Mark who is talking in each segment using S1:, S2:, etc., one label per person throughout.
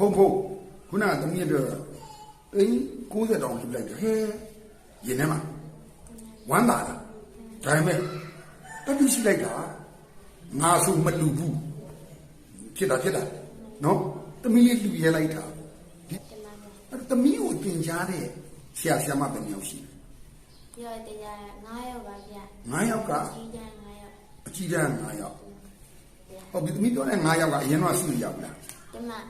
S1: ဖုံဖုံခုနကသမီးတို့အင်း60တောင်လှူလိုက်တယ်ဟဲရင်ထဲမှာဝမ်းသာတာဒါပေမဲ့တတိရှိလိုက်တာငါဆိုမလူဘူးဖြစ်တာဖြစ်တာနော်သမီးလေးလှူရဲလိုက်တာဒီ
S2: တမန်ပါ
S1: အဲ့သမီးကိုတင်ကြားတဲ့ဆရာဆရာမပဲမျိုးရှိတယ်
S2: ပြီးတော့တရား9ရောက်ပါဗျာ
S1: 9ယောက်က
S2: ကြီးကြ9ရောက်
S1: အကြီးတန်း9ယောက်ဟုတ်ပြီသမီးပြောတဲ့9ယောက်ကအရင်တော့စုရရောက်လား
S2: တမန်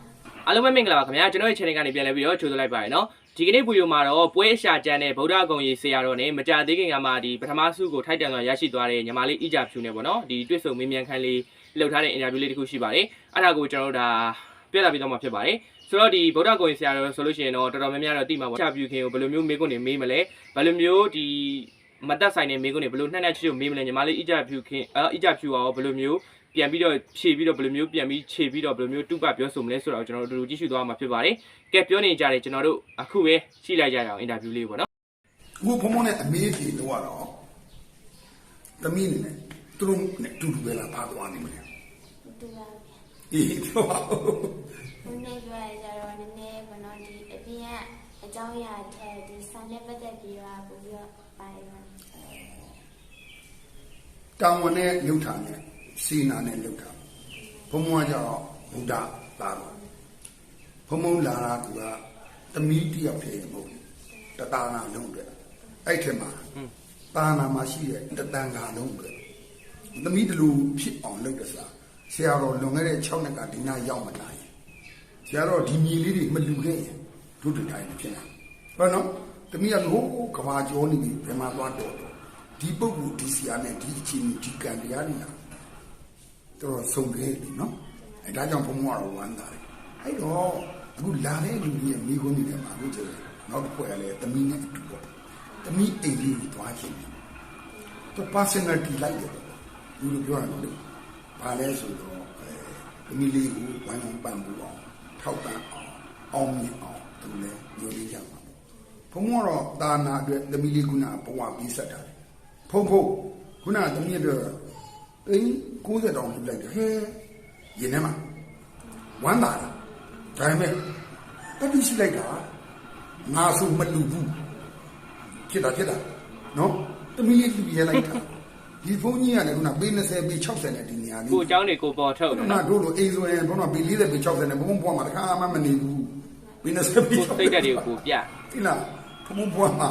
S3: အားလုံးပဲမင်္ဂလာပါခင်ဗျာကျွန်တော်ရဲ့ channel ကနေပြန်လည်ပြီးတော့ကြိုဆိုလိုက်ပါရနော်ဒီကနေ့ဗီဒီယိုမှာတော့ပွဲအရှာကျန်တဲ့ဗုဒ္ဓဂုံကြီးဆရာတော်နဲ့မကြသေးခင်ကမှဒီပထမဆုကိုထိုက်တန်စွာရရှိသွားတဲ့ညီမလေးအီဂျာဖြူနဲ့ပေါ့နော်ဒီတွေ့ဆုံမေးမြန်းခန်းလေးလှုပ်ထားတဲ့အင်တာဗျူးလေးတစ်ခုရှိပါတယ်အဲ့ဒါကိုကျွန်တော်တို့ဒါပြသပြီးတော့မှဖြစ်ပါတယ်ဆိုတော့ဒီဗုဒ္ဓဂုံကြီးဆရာတော်ဆိုလို့ရှိရင်တော့တော်တော်များများတော့သိမှာပေါ့အီဂျာဖြူခင်ကိုဘယ်လိုမျိုးမေးခွန်းတွေမေးမလဲဘယ်လိုမျိုးဒီမတက်ဆိုင်တဲ့မေးခွန်းတွေဘယ်လိုနှက်နှက်ချွတ်ချွတ်မေးမလဲညီမလေးအီဂျာဖြူခင်အဲအီဂျာဖြူရောဘယ်လိုမျိုး ပြန်ပြီးတော့ခြေပြီးတော့ဘယ်လိုမျိုးပြန်ပြီးခြေပြီးတော့ဘယ်လိုမျိုးတုပပြောဆိုမလဲဆိုတော့ကျွန်တော်တို့အတူတူကြည့်ရှုသွားမှာဖြစ်ပါတယ်။ကဲပြောနေကြတယ်ကျွန်တော်တို့အခုပဲရှိလိုက်ကြရအောင်အင်တာဗျူးလေးပေါ့နော်
S1: အခုဖုံဖုံနဲ့အမေးဖြေတော့တော့သမီးနေနဲ့သူတို့နဲ့တူတူပဲလားပါသွားနေမလဲ
S2: တူပါဗျာ
S1: အေးပြောပါဦး
S2: ဘုန်းကြီးပြောရကြတော့နည်းနည်းဘနော်ဒီအပြင်ကအကြောင်းအရာထက်ဒီစာနဲ့ပတ်သက်ပြီးတော့ပို့ပြီးတော့ပါတယ်ဗျာ
S1: တောင်ဝင်နဲ့လှုပ်တာနဲ့ စီနာနဲ့လှုပ်တာဘုံဘွားကျတော့ဘုဒ္ဓလာတော့ဘုံဘုံလာတာကသမီးတယောက်တည်းမဟုတ်ဘူးတတာနာလုံးအတွက်အဲ့ထက်မှာတာနာမှာရှိတဲ့တတန်ကာလုံးအတွက်သမီးတလူဖြစ်အောင်လုပ်တယ်ဆိုတာဆရာတော်လွန်ခဲ့တဲ့6နှစ်ကဒီနာရောက်မလာရင်ဆရာတော်ဒီမြေလေးတွေမလူခဲ့ရင်တို့တူတိုင်းမဖြစ်နိုင်ဟုတ်နော်သမီးကဟိုးကဘာကျော်နေပြီဘယ်မှာသွားတော့တော့ဒီပုဂ္ဂိုလ်ဒီဆရာနဲ့ဒီအချင်းဒီကံတရားတွေ လားတော့ဆုံးခဲ့ပြီနော်အဲဒါကြောင့်ဘုံဘွားတော်ဝမ်းသာတယ်အဲ့တော့အခုလာတဲ့လူတွေရဲ့မိခွန်းတွေထဲမှာအခုကျတော့နောက်တစ်ခွဲရလဲသမီးနဲ့အတူပေါ့သမီးအိမ်လေးကိုသွားခြင်းတယ်တော့ personality လိုက်တယ်ပေါ့လူလိုပြောရမယ်လို့ဘာလဲဆိုတော့အဲသမီးလေးကိုဝိုင်းဝန်းပံ့ပိုးအောင်ထောက်ပံ့အောင်အောင်မြင်အောင်သူလည်းညှို့လေးရမှာပေါ့ဘုံကတော့တာနာအတွက်သမီးလေးကုနာဘဝပြီးဆက်တာတယ်ဖုံဖုံခုနကသမီးအတွ က်အင်း60တောင်လှူလိုက်တယ်ဟဲရင်ထဲမှာဝမ်းသာတာဒါပေမဲ့တတိရှိလိုက်တာငါဆိုမလူဘူးဖြစ်တာဖြစ်တာနော်သမီးလေးလှူရဲလိုက်တာဒီဖုန်းကြီးကလည်းခုနပေ20ပေ60နဲ့ဒီနေရာလေး
S3: ကိုအเจ้าတွေကိုပေါ်ထုတ်
S1: ခု
S3: တယ်
S1: န
S3: နော်
S1: တို့လိုအိမ်ဆိုရင်ဘုန်းတော်ပေ40ပေ60နဲ့ဘုံဘွားမှာတခါမှမနေဘူးပေ20ပေ
S3: ကိုစိတ်ဓာတ်တွေကိုကိုပြ
S1: ဒီလားဘုံဘွားမှာ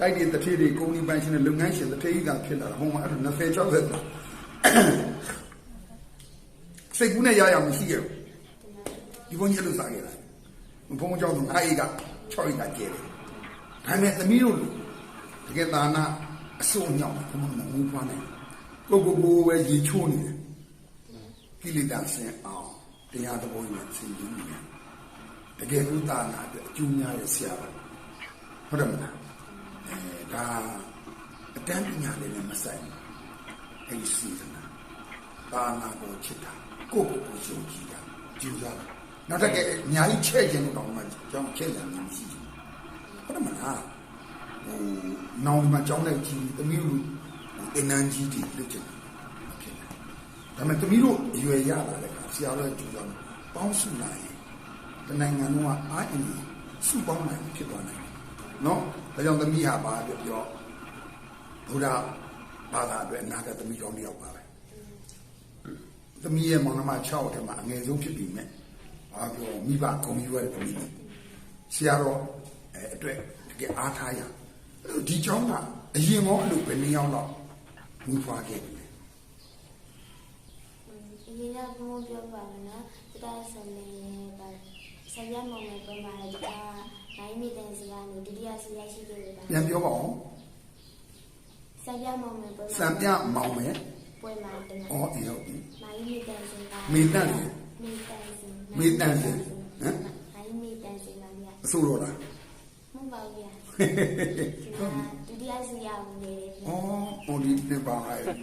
S1: တိုက်တဲ့တထေးတွေကုန်းဒီပန်းရှင်တွေလုပ်ငန်းရှင်တထေးကြီးကဖြစ်လာတာဟိုမှာအဲ့ဒါ20 60တာ စိတ်ကူးနဲ့ရရမရှိရဘူးဒီဘုန်းကြီးလို့စားခဲ့တာဘုံကြောင့်ငါးအိတ်က6အိတ်ကကျဲတယ်ဒါပေမဲ့သမီးတို့လူတကယ်သာနာအစိုးညောင်းဘုံမမူဖွားနေကိုကိုကိုပဲရေချိုးနေတယ်ကိလေသာဆင်အောင်တရားတော်ကိုဆင်ခြင်နေတယ်တကယ်ဥဒါနာအတွက်အကျိုးများရဲ့ဆရာပါဟုတ်တယ်မလားအဲဒါအတန်းပညာလေးနဲ့မဆိုင်ဘူး အဲ့ဒီစီသနာပါနာကိုချစ်တာကိုယ့်ကိုယ်ကိုယုံကြည်တာကြည်စားတာနောက်တစ်ကအများကြီးချဲ့ခြင်းလို့တောင်းမှကျောင်းချဲ့တယ်မရှိဘူးဟုတ်တယ်မလားဟိုနောင်မှာကျောင်းလိုက်ကြည့်တမီးတို့အနန်းကြီးတွေလုပ်ချင်တယ်ဖြစ်တယ်ဒါပေမဲ့သမီးတို့အရွယ်ရလာတဲ့အခါဆရာတော်ကကြိုးစားတယ်ပေါင်းစုနိုင်ရင်တနိုင်ငံလုံးကအားအင်းစုပေါင်းနိုင်ဖြစ်သွားနိုင်တယ်နော်ဒါကြောင့်သမီးဟာပါပြောပြောဘုရား ဘာသာအတွက်အနာဂတ်သမီးကောင်းတစ်ယောက်ပါပဲသမီးရဲ့မောင်နှမ6ထဲမှာအငယ်ဆုံးဖြစ်ပြီးမြဲဘာပြောမိဘဂုံယူရတဲ့သမီးဆရာတော်အဲအတွက်တကယ်အားထားရအဲ့လိုဒီเจ้าကအရင်ကောအဲ့လိုပဲနေအောင်တော့ဝူဖွာခဲ့တယ်
S2: အရင်ကဘုန်းပြောပါမယ်နော်တရားဆိုနေပါဆရာမောင်မယ်ပုံပါလေဒါနိုင်မိတဲ့စီကနေဒုတိယစီရရှိခဲ့တယ်ပါ
S1: ပြန်ပြောပါဦး
S2: ဆရာမောင်မယ်ပုံ
S1: စံပြမောင်းမယ်
S2: ပွဲမှာတင်။
S1: အော်အေးဟုတ်ပြီ
S2: နိုင်မိတဲ့စီက
S1: မေတ္တာလေ
S2: မိတန်စီ
S1: မေတ္တာလေဟမ်
S2: နိုင်မိတဲ့စီပါဗျာ
S1: အဆိုတော့လား
S2: မဟုတ်ပါဘူးဗျာဒုတိယစီရဝင်နေတယ်။
S1: အော်ဟိုဒီနှစ်ပါး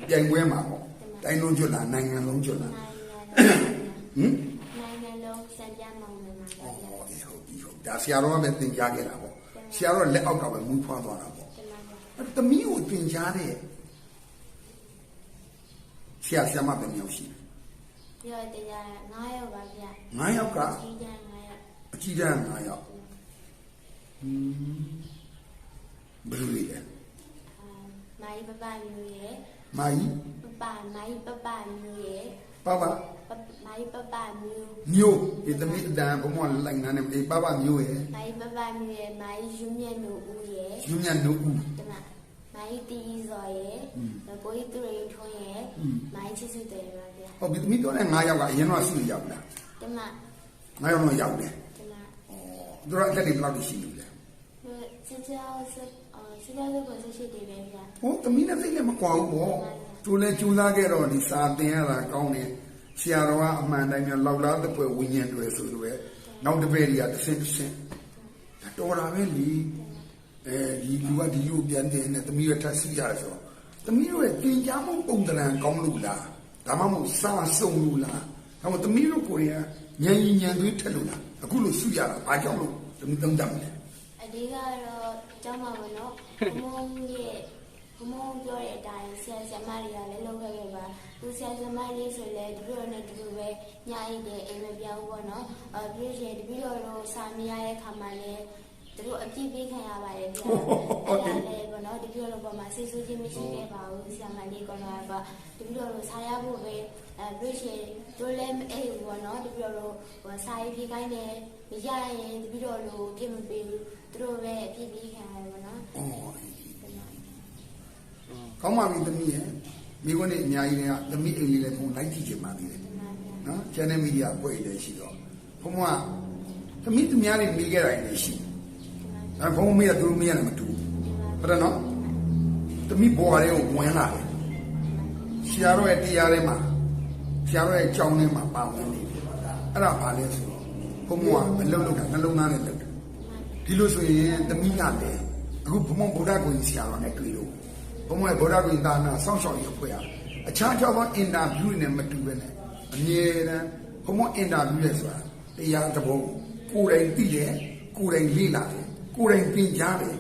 S1: ပြိုင်ပွဲမှာပေါ့။တိုင်းလုံးကျွတ်လားနိုင်ငံလုံးကျွတ်လား
S2: နိုင်ငံ။
S1: ဟင်
S2: နိုင်ငံလုံးဆရာမောင်မယ်မှာ။
S1: အော်
S2: ဗျာ
S1: အေးဟုတ်ပြီဟုတ်။ဒါဆရာတော်ကလည်းသင်ကြားခဲ့တာပေါ့။ဆရာတော်လက်အောက်ကပဲမူးဖွားသွားတာပေါ့
S2: တမန်ပါ။
S1: အဲ့ သမီးကိုသင်ကြားတဲ့ဆရာဆရာမပဲမျိုးရှိတယ်
S2: ပြောတရား9ရောက်ပါဗျာ။
S1: 9ယောက်က
S2: ကြီးကြ9ရောက်
S1: အကြီးတန်း9ယောက်อืมဘယ်လိုလဲ
S2: မိုင်းပပမျိုးရဲ့
S1: မာကြီး
S2: ပပမိုင်းပပမျိုးရဲ့
S1: ပပ
S2: မိုင်းပပမျိုး
S1: မျိုးဒီသမီးအတန်ဘုံမလိုက်နာနေအေးပပမျိုးရဲ့
S2: မိုင်းပပမျိုးရဲ့မိုင်းယူမြတ်နိုဦးရဲ့
S1: ယူမြတ်နှုတ်ဦး
S2: တ မမိုင်းတီးစော်ရဲ့ကိုကြီးသူရိထွန်းရဲ့မိုင်းချစ်စုတယ်ပါဗျာ
S1: ဟောဒီသမီးပြောတဲ့9ယောက်ကအရင်တော့စုရောက်လား
S2: တမ
S1: 9ယောက်တော့ရောက်တယ်
S2: တမ
S1: ဩသူတို့အသက်တွေဘယ်လောက်ရှိလို့လဲ
S2: စစ်ကြောစစ်အော်စစ်ကြောစစ်ကိုစစ်ရှိတယ်ပဲဗျာ
S1: ဟောသမီးနဲ့သိလည်းမကွာဘူးပေါ့သူလည်းကြိုးစားခဲ့တော့ဒီစာသင်ရတာကောင်းတယ်ဆရာတော်ကအမှန်တိုင်းမျိုးလောက်လားတဲ့ပွဲဝิญဉ်တွေဆိုလိုပဲနောက်တစ်ပည့်တွေကတစ်ဆင့်တစ်ဆင့်ဒါတော်တာပဲလीအဲ ဒီလူကဒီလူပြန်တယ်နဲ့သမီးရထပ်စီးရတယ်ဆိုတော့သမီးတို့ရဲ့သင်ကြားမှုပုံသဏ္ဍာန်ကောင်းလို့လားဒါမှမဟုတ်စာစုံလို့လားဒါမှမဟုတ်သမီးတို့ကိုယ်ရဉာဏ်ကြီးဉာဏ်သွေးထက်လို့လားအခုလို့စုရတာဘာကြောင့်လို့သမီးသုံးတတ်မလဲ
S2: အဒီကတော့ကျောင်းမှာဘနော်ဘုံရဲ့ဘုံပြောတဲ့အတိုင်းဆရာဆရာမတွေကလည်းလုပ်ခဲ့ခဲ့ပါသူဆရာဆရာမလေးဆိုလည်းတပည့်တော်နဲ့တူတူပဲညာရည်တဲ့အိမ်မပြောင်းဘူးပေါ့နော်အဲပြီးလို့ရှိရင်တပည့်တော်တို့စာမရတဲ့ခါမှလည်းသူ တို့အပြည့်ပေးခံရပါတယ်ဗျာအဲ့ဒါလည်းပေါ့နော်တပည့်တော်ပေါ်မှာစိတ်ဆိုးခြင်းမရှိခဲ့ပါဘူးဆရာမလေးကတော့ကတပည့်တော်တို့စာရဖို့ပဲအဲပြီးလို့ရှိရင်တို့လည်းအဲ့ဘူးပေါ့နော်တပည့်တော်တို့ဟိုစာရေးပြေးခိုင်းတယ်မရရင်တပည့်တော်တို့ပြစ်မပေးဘူးသူတို့ပဲအပြည့်ပေးခံရတယ်ပေါ့နော်
S1: ဩကောင်းပါပြီသမီးရဲ့မိခွန်းနေအများကြီးတွေကသမီးအိမ်လေးလည်းဖုန်းလိုက်ကြည့်ချင်ပါသေးတယ်နော် channel media အဖွဲ့လည်းရှိတော့ဘုံကသမီးသူများတွေမိခဲ့တာလည်းရှိ အဲဘုံမေးတာသူတို့မေးရတယ်မတူဘူးဟုတ်တယ်နော်သမီးဘွားလေးကိုဝင်လာတယ်ဆရာတော်ရဲ့တရားထဲမှာဆရာတော်ရဲ့ကြောင်းထဲမှာပါဝင်နေတယ်အဲ့ဒါဘာလဲဆိုတော့ဘုံကအလုံးလုံးတာနှလုံးသားနဲ့လုပ်တယ်ဒီလိုဆိုရင်သမီးကလည်းအခုဘုံဗုဒ္ဓကိုကြီးဆရာတော်နဲ့တွေ့လို့ဘုံရဲ့ဗုဒ္ဓကိုကြီးသာနာစောင့်ရှောက်ရေးအဖွဲ့ရအခြားကြောသောအင်တာဗျူးတွေနဲ့မတူဘဲနဲ့အမြဲတမ်းဘုံအင်တာဗျူးရဲဆိုတာတရားသဘောကိုယ်တိုင်သိတယ်ကိုယ်တိုင်လေ့လာတယ် ကိုယ်တိုင်သင်ကြားတယ်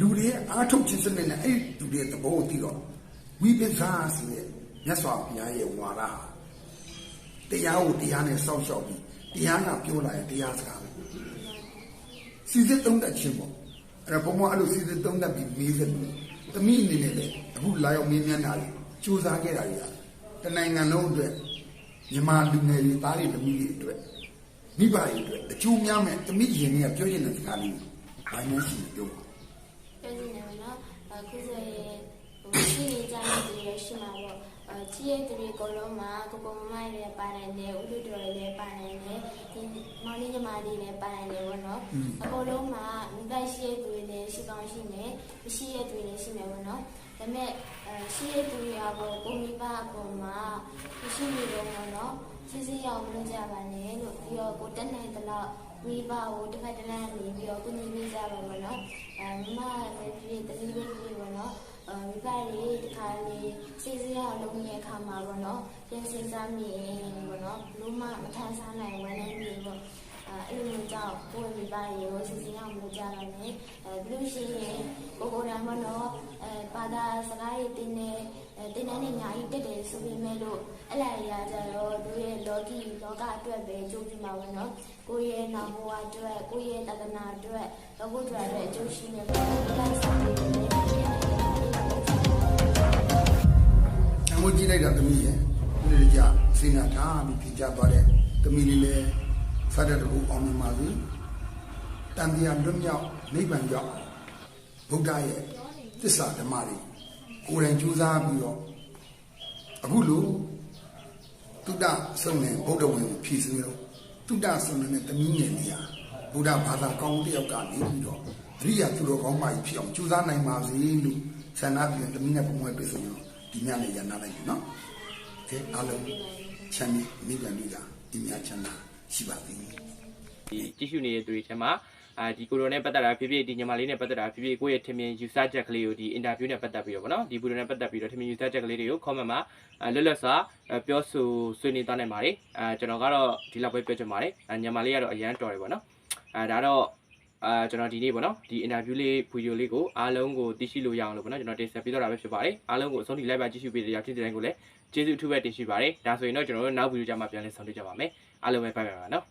S1: လူတွေရဲ့အားထုတ်ခြင်းစနစ်နဲ့အဲ့ဒီလူတွေရဲ့သဘောကိုသိတော့ဝိပဿနာဆိုတဲ့မြတ်စွာဘုရားရဲ့ဝါဒဟာတရားကိုတရားနဲ့စောင့်ရှောက်ပြီးတရားကပြောလာရင်တရားစကားပဲစီစစ်သုံးတတ်ခြင်းပေါ့အဲ့တော့ဘုံမအဲ့လိုစီစစ်သုံးတတ်ပြီးမေးတယ်တမိအနေနဲ့လေအခုလာရောက်မင်းမြန်းတာလေစူးစမ်းခဲ့တာကြီးတနိုင်ငံလုံးအတွက်မြန်မာလူငယ်တွေသားတွေသမီးတွေအတွက်မိဘတွေအတွက်အကျိုးများမဲ့တမိရင်တွေကပြောချင်တဲ့စကားလေး ဘာမှရှိမပြောဘူး
S2: ပြောနေတယ်နော်အခုဆိုရင်ဟိုရှိနေကြတဲ့သူတွေရှိမှာပေါ့အဲချီးရဲ့သူတွေအကုန်လုံးမှာကိုကိုမမတွေပါနိုင်တယ်ဥဒ္ဒတော်တွေလည်းပါနိုင်တယ်ဒီမောင်လေးညီမလေးလည်းပါနိုင်တယ်ပေါ့နော်အကုန်လုံးမှာမိဘရှိရဲ့သူတွေလည်းရှိကောင်းရှိမယ်မရှိရဲ့သူတွေလည်းရှိမယ်ပေါ့နော်ဒါပေမဲ့အဲရှိရဲ့သူတွေကပေါ့ကိုမိဘအပေါ်မှာရှိနေတော့ပေါ့နော်စစ်စစ်ရောက်မလို့ကြပါနဲ့လို့ပြီးတော့ကိုတက်နိုင်တဲ့လောက် မိဘကိုတစ်ဖက်တစ်လမ်းနေပြီးတော့ကိုညီမိကြပါပေါ့နော်အဲမမလည်းပြည်တတိလေးပြည်ပေါ့နော်အဲမိဘတွေတခါလေးစိတ်စရာလုံးရဲ့အခါမှာပေါ့နော်ပြင်စင်စားမိရင်ပေါ့နော်လုံးမမထမ်းစားနိုင်ဝင်နေပြီပေါ့အဲအဲ့လိုမျိုးကြောင့်ကိုယ်မိဘတွေကိုစစ်စစ်ရောက်မလို့ကြပါနဲ့အဲပြီးလို့ရှိရင်ကိုကိုယ်တိုင်ပေါ့နော်အဲဘာသာစကားတွေတင်းနေအဲတင်းနေနေညာကြီးတက်တယ်ဆိုပေမဲ့လို့ အဲ့လာရကြတော့တို့ရဲ့လောကီလောကအတွက်ပဲကြိုးပြမှာပေါ့နော်ကိုယ့်ရဲ့နာမဝအတွက်ကိုယ့်ရဲ့တဒနာအတွက်လောကုတ္တရာအတွက်အကျိုးရှိနေပေါ့လိုက်ဆောင်နေတယ်
S1: အမိုးကြည့်လိုက်တာသမီးရဲ့ဒီလိုကြစဉ်းစားထားပြီးဖြေချသွားတဲ့သမီးလေးလည်းစတဲ့တကူအောင်မြင်ပါစေတန်တရားလွတ်မြောက်နိဗ္ဗာန်ရောက်ဗုဒ္ဓရဲ့သစ္စာဓမ္မတွေကိုယ်တိုင်ကြိုးစားပြီးတော့အခုလို တုဒ္ဒဆုံးတဲ့ဗုဒ္ဓဝင်ကိုဖြည့်ဆွေးတော့တုဒ္ဒဆုံးတဲ့သမီးငယ်လေးဟာဗုဒ္ဓဘာသာကောင်းတစ်ယောက်ကနေပြီးတော့အရိယာသူတော်ကောင်းမကြီးဖြစ်အောင်ကြိုးစားနိုင်ပါစေလို့ဆန္ဒပြုတဲ့သမီးနဲ့ပုံမှန်တွေ့ဆိုရင်ဒီညနေရနာလိုက်ပြီနော်။အဲအားလုံးချမ်းမြေမိဘမိကဒီညချမ်းသာရှိပါသေးတယ်
S3: ဒီကြည့်ရှုနေတဲ့သူတွေထဲမှာ အာဒီကိုရိုနဲ့ပတ်သက်တာဖြစ်ဖြစ်ဒီညီမလေးနဲ့ပတ်သက်တာဖြစ်ဖြစ်ကိုယ့်ရဲ့ထင်မြင်ယူဆချက်ကလေးကိုဒီအင်တာဗျူးနဲ့ပတ်သက်ပြီးတော့ဗောနော်ဒီဗီဒီယိုနဲ့ပတ်သက်ပြီးတော့ထင်မြင်ယူဆချက်ကလေးတွေကို comment မှာအာလွတ်လပ်စွာအာပြောဆိုဆွေးနွေးသွားနိုင်ပါတယ်အာကျွန်တော်ကတော့ဒီလောက်ပဲပြောချင်ပါတယ်အာညီမလေးကတော့အရန်တော်တယ်ဗောနော်အာဒါတော့အာကျွန်တော်ဒီနေ့ဗောနော်ဒီအင်တာဗျူးလေးဗီဒီယိုလေးကိုအားလုံးကိုသိရှိလို့ရအောင်လို့ဗောနော်ကျွန်တော်တင်ဆက်ပေးတော့တာပဲဖြစ်ပါတယ်အားလုံးကိုအဆုံးထိ live ပါကြည့်ရှုပေးတဲ့ရောက်တဲ့တိုင်းကိုလည်းကျေးဇူးအထူးပဲတင်ရှိပါတယ်ဒါဆိုရင်တော့ကျွန်တော်တို့နောက်ဗီဒီယိုကြမှာပြန်လည်ဆောင်တွေ့ကြပါမယ်အားလုံးပဲဘိုင်ဘိုင်ပါနော်